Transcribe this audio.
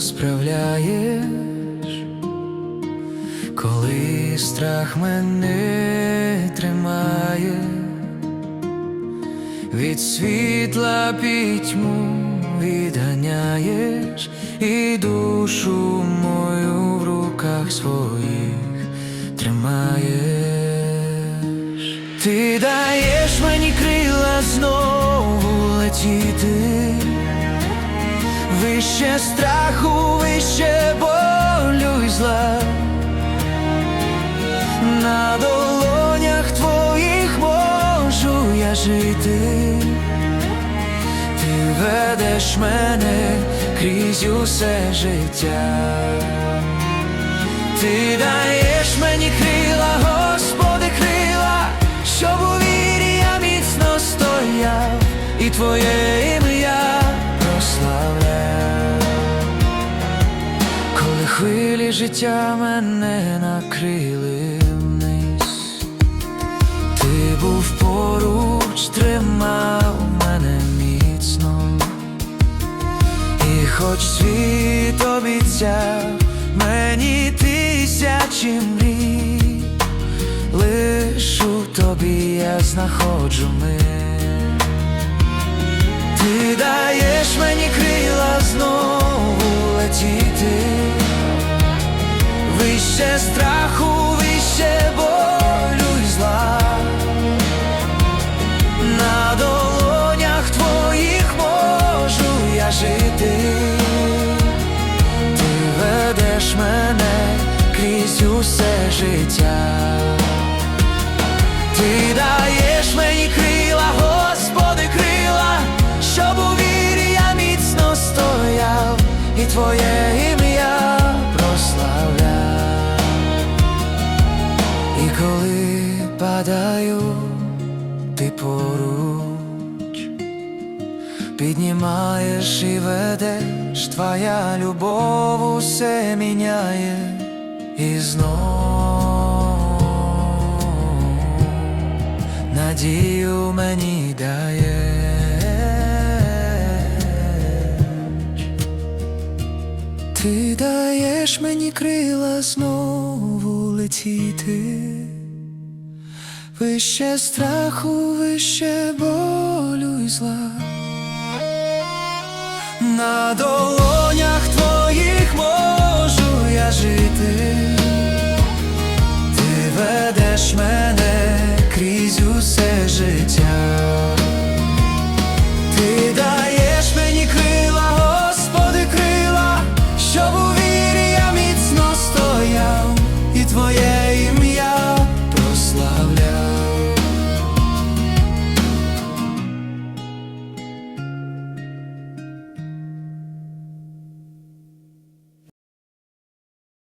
справляєш, коли страх мене тримає, від світла пітьму відганяєш і душу мою в руках своїх тримаєш, ти даєш мені крила знову летіти. Вище страху, вище болю і зла. На долонях твоїх можу я жити, ти ведеш мене крізь усе життя, ти даєш мені крила, Господи, крила, щоб у вірі я міцно стояв. І твоє життя мене накрили вниз, ти був поруч, тримав мене міцно, і хоч світ обіцяв мені тисячі мрій, лиш у тобі я знаходжу мир. Ти даєш мені крила знову Твоє ім'я прославляв. І коли падаю, ти поруч, піднімаєш і ведеш, твоя любов усе міняє і знов надію мені даєш мені крила знову летіти, вище страху, вище болю і зла. На долонях